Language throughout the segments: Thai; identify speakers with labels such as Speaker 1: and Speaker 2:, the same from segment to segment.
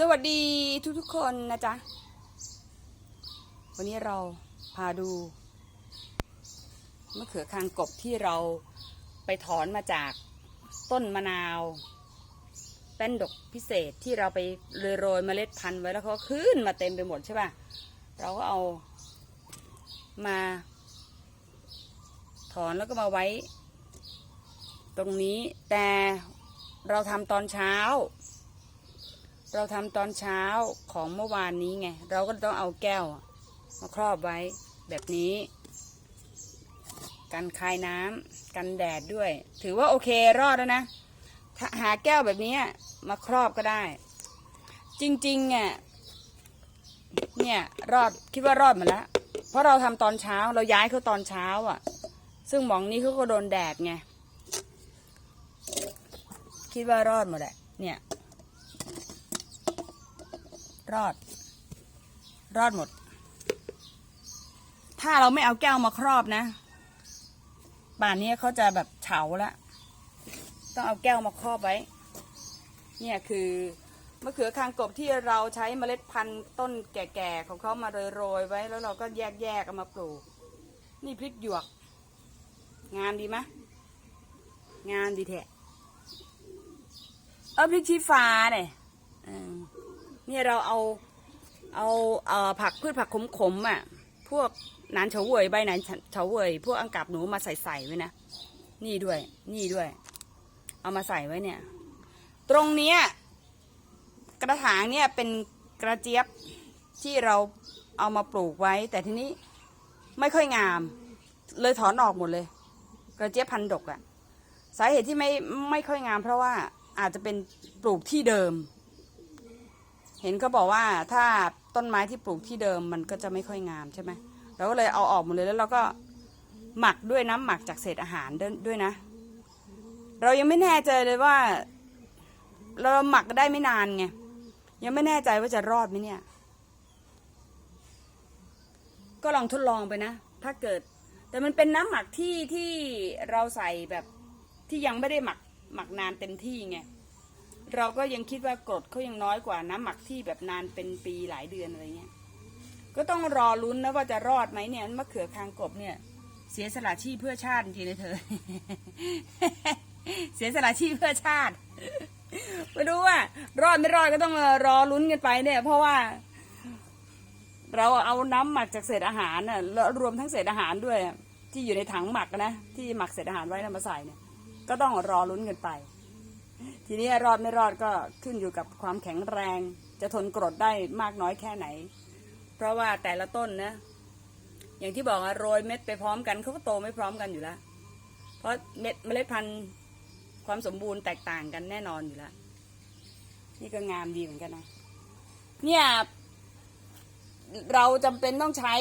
Speaker 1: สวัสดีทุกทุกๆคนนะจ๊ะ วันนี้เราพาดูมะเขือคางกบที่เราไปถอนมาจากต้นมะนาวแป้นดกพิเศษที่เราไปโรยเมล็ดพันธุ์ไว้แล้วเขาก็ขึ้นมาเต็มไปหมดใช่ป่ะ เราก็เอามา ถอนแล้วก็มาไว้ ตรงนี้แต่เราทำตอนเช้า เราทำตอนเช้าของเมื่อวานนี้ไง เราก็ต้องเอาแก้วมาครอบไว้แบบนี้ กันคายน้ำกันแดดด้วย ถือว่าโอเครอดแล้วนะหาแก้วแบบนี้มาครอบก็ได้ จริงๆเนี่ยเนี่ยรอดคิดว่ารอดหมาแล้วเพราะเราทำตอนเช้าเราย้ายเขาตอนเช้าอะ ซึ่งหมองนี้เขาก็โดนแดดไงคิดว่ารอดหมดแหละเนี่ย รอด รอดหมด ถ้าเราไม่เอาแก้วมาครอบนะป่านนี้เขาจะแบบเฉาล้วต้องเอาแก้วมาครอบไว้ เนี่ยคือมะเขือคางกบที่เราใช้เมล็ดพันธุ์ต้นแก่ๆของเขามาโรยๆไว้ แล้วเราก็แยกๆเอามาปลูก นี่พริกหยวก งามดีไหมงามดีแท้เออพริกชี้ฟ้าเนี่ย เนี่ยเราเอาเอาเอ่อผักพืชผักขมๆอะ พวกหนานเฉาเวยใบหนานเฉาเวยพวกอังกับหนูมาใส่ใส่ไว้นะนี่ด้วย นี่ด้วย เอามาใส่ไว้เนี่ย ตรงเนี้ยกระถางเนี่ยเป็นกระเจี๊ยบที่เราเอามาปลูกไว้ แต่ทีนี้ไม่ค่อยงาม เลยถอนออกหมดเลย กระเจี๊ยบพันดกอะสาเหตุที่ไม่ไม่ค่อยงามเพราะว่าอาจจะเป็นปลูกที่เดิม เห็นเขาบอกว่าถ้าต้นไม้ที่ปลูกที่เดิมมันก็จะไม่ค่อยงามใช่ไหมเราก็เลยเอาออกหมดเลยแล้วเราก็หมักด้วยน้ำหมักจากเศษอาหารด้วยนะ เรายังไม่แน่ใจเลยว่า เราหมักได้ไม่นานไงยังไม่แน่ใจว่าจะรอดไหมเนี่ย ก็ลองทดลองไปนะ ถ้าเกิด แต่มันเป็นน้ำหมักที่ที่เราใส่แบบที่ยังไม่ได้หมักหมักนานเต็มที่ไง เราก็ยังคิดว่ากรดเขายังน้อยกว่าน้ำหมักที่แบบนานเป็นปีหลายเดือนอะไรเงี้ย ก็ต้องรอลุ้นนะว่าจะรอดไหมเนี่ยมะเขือคางกบเนี่ย เสียสละชีพเพื่อชาติจริงเลยเธอ เสียสละชีพเพื่อชาติไม่รู้ว่ารอดไม่รอดก็ต้องรอลุ้นกันไปเนี่ย เพราะว่า เราเอาน้ำหมักจากเศษอาหารน่ะแล้วรวมทั้งเศษอาหารด้วย ที่อยู่ในถังหมักนะที่หมักเศษอาหารไว้นะมาใส่เนี่ย ก็ต้องรอลุ้นกันไป ทีนี้รอดไม่รอดก็ขึ้นอยู่กับความแข็งแรง จะทนกรดได้มากน้อยแค่ไหน เพราะว่าแต่ละต้นนะ อย่างที่บอกอะโรยเม็ดไปพร้อมกันเขาก็โตไม่พร้อมกันอยู่แล้วเพราะเม็ดเมล็ดพันธุ์ความสมบูรณ์แตกต่างกันแน่นอนอยู่แล้วนี่ก็งามดีเหมือนกันนะ เนี่ย เราจำเป็นต้องใช้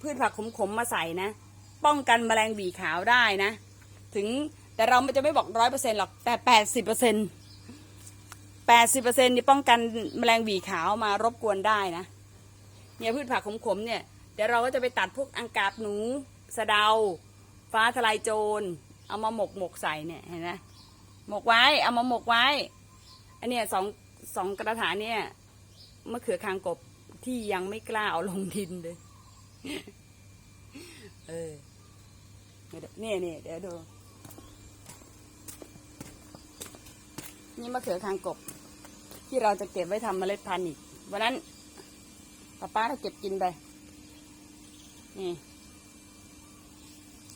Speaker 1: พืชผักขมๆมาใส่นะ ป้องกันแมลงบีขาวได้นะ ถึง แต่เราจะไม่บอกร้อยเปอร์เซ็นต์หรอก แต่แปดสิบเปอร์เซ็นต์แปดสิบเปอร์เซ็นต์นี่ป้องกันแมลงบีขาวมารบกวนได้นะ เนี่ยพืชผักขมๆเนี่ย เดี๋ยวเราก็จะไปตัดพวกอังกาบหนู สะเดา ฟ้าทลายโจร เอามาหมกหมกใส่เนี่ยเห็นไหมหมกไว้ เอามาหมกไว้ อันเนี้ยสองสองกระถางเนี่ยมะเขือคางกบที่ยังไม่กล้าเอาลงดินเลย เออเนี่ยเนี่ยเดี๋ยวดู นี่มะเขือคางกบ ที่เราจะเก็บไว้ทำเมล็ดพันธุ์อีก วันนั้นป้าป้าเราเก็บกินไป นี่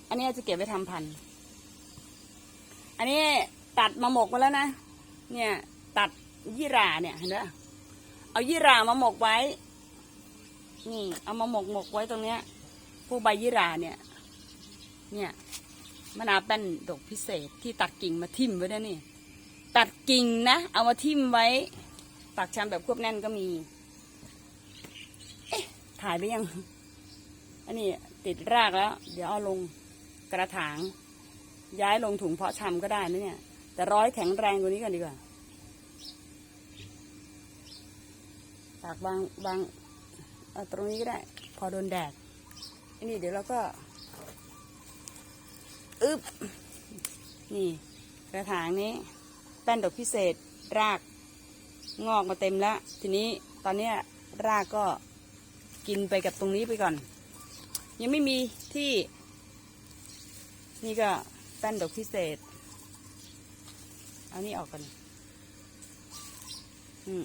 Speaker 1: อันนี้จะเก็บไว้ทำพันธุ์ อันนี้ตัดมาหมกมาแล้วนะ เนี่ย ตัดยี่ราเนี่ยเห็นไหมเอายี่รามาหมกไว้ นี่ เอามาหมกหมกไว้ตรงเนี้ยพวกใบยี่ราเนี่ย เนี่ยมะนาวแป้นดอกพิเศษที่ตัดกิ่งมาทิ่มไว้ได้นี่ ตัดกิ่งนะ เอามาทิ่มไว้ปักชำแบบควบแน่นก็มี เอ๊ะ ถ่ายไปยัง อันนี้ติดรากแล้ว เดี๋ยวเอาลงกระถาง ย้ายลงถุงเพาะชำก็ได้นะเนี่ย แต่ร้อยแข็งแรงกว่านี้กันดีกว่าตากวางวางตรงนี้ก็ได้ พอโดนแดดอันนี้เดี๋ยวเราก็อึบนี่กระถางนี้ แป้นดอกพิเศษ รากงอกมาเต็มแล้ว ทีนี้ตอนนี้รากก็กินไปกับตรงนี้ไปก่อน ยังไม่มีที่ นี่ก็แป้นดอกพิเศษ เอานี่ออกก่อนอืม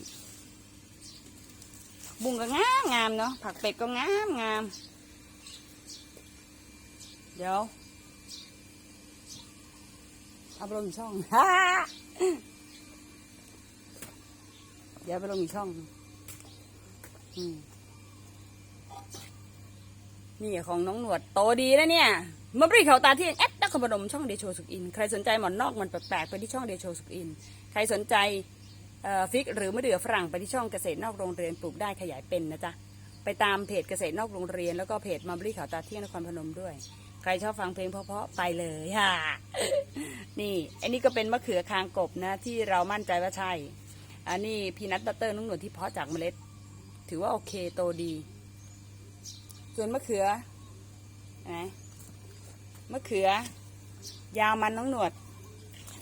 Speaker 1: บุ้งก็งามงามเนาะผักเป็ดก็งามงาม เดี๋ยว เอาไปลงช่องเดี๋ยวไปลงช่องนี่ของน้องหนวดโตดีแล้วเนี่ยมะบรีเขาตาเที่ยงแอดนักขบดมช่องเดโชสุกอิน ใครสนใจหมอนนอกมันแปลกๆไปที่ช่องเดโชสุกอิน ใครสนใจฟิกหรือมะเดื่อฝรั่งไปที่ช่องเกษตรนอกโรงเรียนปลูกได้ขยายเป็นนะจ๊ะ ไปตามเพจเกษตรนอกโรงเรียน แล้วก็เพจมัมบรีเขาตาเที่ยงนครพนมด้วย ใครชอบฟังเพลงเพราะๆไปเลยค่ะ นี่ อันนี้ก็เป็นมะเขือคางกบนะ ที่เรามั่นใจว่าใช่ อันนี้พีนัทบัตเตอร์นุ่งหนวดที่เพาะจากเมล็ด ถือว่าโอเคโตดี ส่วนมะเขือนะมะเขือ ยาวมันน้องหนวด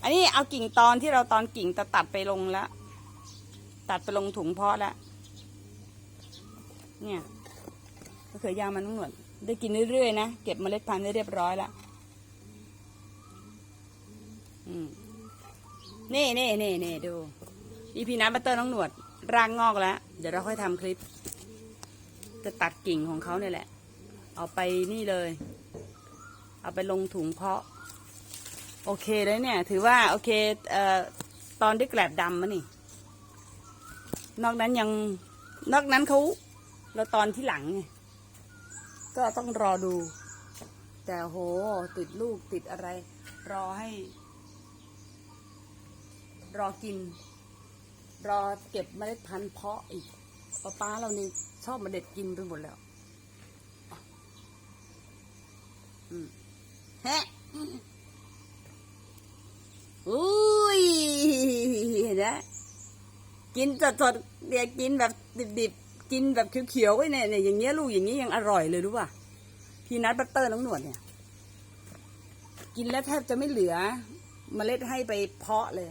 Speaker 1: อันนี้เอากิ่งตอนที่เราตอนกิ่งตัดตัดไปลงแล้วตัดไปลงถุงเพาะแล้วเนี่ยมะเขือยาวมันน้องหนวด ได้กินเรื่อยๆนะ เก็บเมล็ดพันธุ์ได้เรียบร้อยแล้วนี่นี่นี่นี่ดูอีพีน้ำบัตเตอร์น้องหนวดร่างงอกแล้ว เดี๋ยวเราค่อยทำคลิป จะตัดกิ่งของเขาเนี่ยแหละ เอาไปนี่เลย เอาไปลงถุงเพาะ โอเคเลยเนี่ย ถือว่าโอเคเอ่อตอนที่แกลบดำมะนี่ นอกนั้นยัง นอกนั้นเขาเราตอนที่หลังไง ก็ต้องรอดู แต่โหติดลูกติดอะไร รอให้ รอกิน รอเก็บเมล็ดพันธุ์เพาะอีกป้าป้าเรานี่ชอบมาเด็ดกินไปหมดแล้วอืมแฮะอุ้ยเห็นไหมกินสดๆเดี๋ยวกินแบบดิบๆ กินแบบเขียวๆไว้เนี่ยเนี่ยอย่างเงี้ยลูกอย่างเงี้ยยังอร่อยเลยรู้ป่ะพีนัทบัตเตอร์น้องหนวดเนี่ย กินแล้วแทบจะไม่เหลือเมล็ดให้ไปเพาะเลย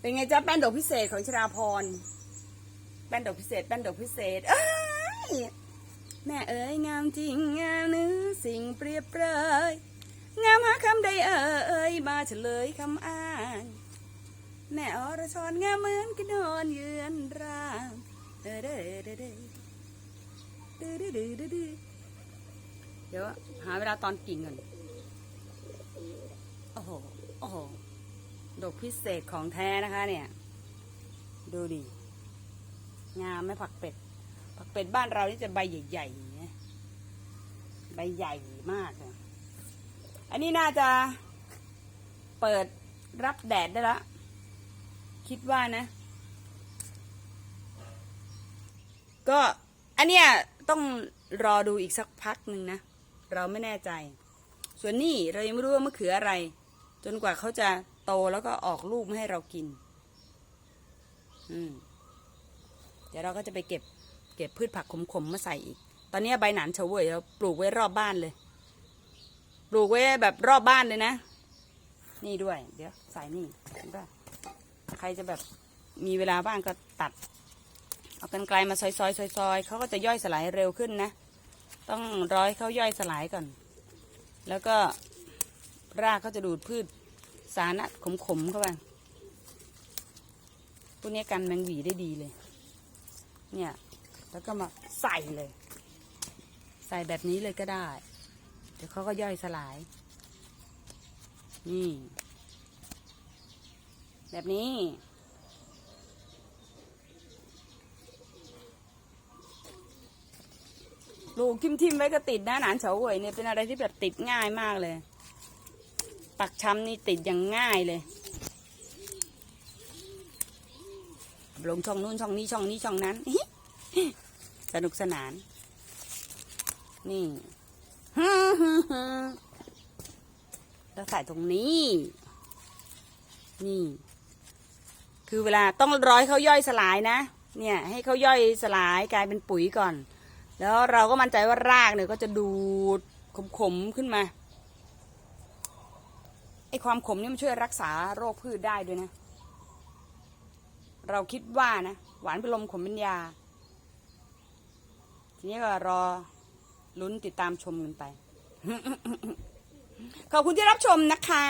Speaker 1: เป็นไงจ๊ะแป้นดอกพิเศษของชราพร แป้นดอกพิเศษ แป้นดอกพิเศษ เอ้ยแม่เอ๋ยงามจริงงามเนื้อสิ่งเปรียบเปรยงามหาคำใดเอ่ยมาเฉลยคำอ้างแม่อรชรงามเหมือนกันนอนเยือนร่าง เด้อเด้อเด้อเด้อเด้อเด้อเด้อเด้อเดี๋ยวหาเวลาตอนกิ่งก่อนโอ้โห โอ้โห ดอกพิเศษของแท้นะคะ เนี่ย ดูดิ งามไหมผักเป็ด ผักเป็ดบ้านเรานี่จะใบใหญ่ๆใบใหญ่มากเลยอันนี้น่าจะเปิดรับแดดได้ละ คิดว่านะ ก็อันเนี้ยต้องรอดูอีกสักพักหนึ่งนะ เราไม่แน่ใจ ส่วนนี่เรายังไม่รู้ว่ามะเขืออะไร จนกว่าเขาจะโตแล้วก็ออกลูกมาให้เรากิน อืม เดี๋ยวเราก็จะไปเก็บ เก็บพืชผักขมๆมาใส่อีก ตอนนี้ใบหนานเฉวยเราปลูกไว้รอบบ้านเลย ปลูกไว้แบบรอบบ้านเลยนะ นี่ด้วย เดี๋ยวใส่นี่เห็นปะใครจะแบบมีเวลาบ้างก็ตัด เอากันไกลมาซอยๆซอยๆเขาก็จะย่อยสลายเร็วขึ้นนะ ต้องร้อยเขาย่อยสลายก่อน แล้วก็รากเขาจะดูดพืชสาระขมๆเข้าไปพวกนี้กันแมงหวีได้ดีเลย เนี่ย แล้วก็มาใส่เลย ใส่แบบนี้เลยก็ได้ เดี๋ยวเขาก็ย่อยสลาย นี่ แบบนี้ ลูกทิมๆไว้ก็ติดนะหนานเฉาเว่ยเนี่ยเป็นอะไรที่แบบติดง่ายมากเลย ปักช้ำนี่ติดอย่างง่ายเลยลงช่องนู้นช่องนี้ช่องนี้ช่องนั้น สนุกสนาน นี่แล้วใส่ตรงนี้ นี่ คือเวลาต้องร้อยเขาย่อยสลายนะ เนี่ย ให้เขาย่อยสลายกลายเป็นปุ๋ยก่อน แล้วเราก็มั่นใจว่ารากเนี่ยก็จะดูดขมขมขึ้นมาไอความขมนี่มันช่วยรักษาโรคพืชได้ด้วยนะ เราคิดว่านะ หวานเป็นลมขมเป็นยา ทีนี้ก็รอลุ้นติดตามชมกันไป ขอบคุณที่รับชมนะคะ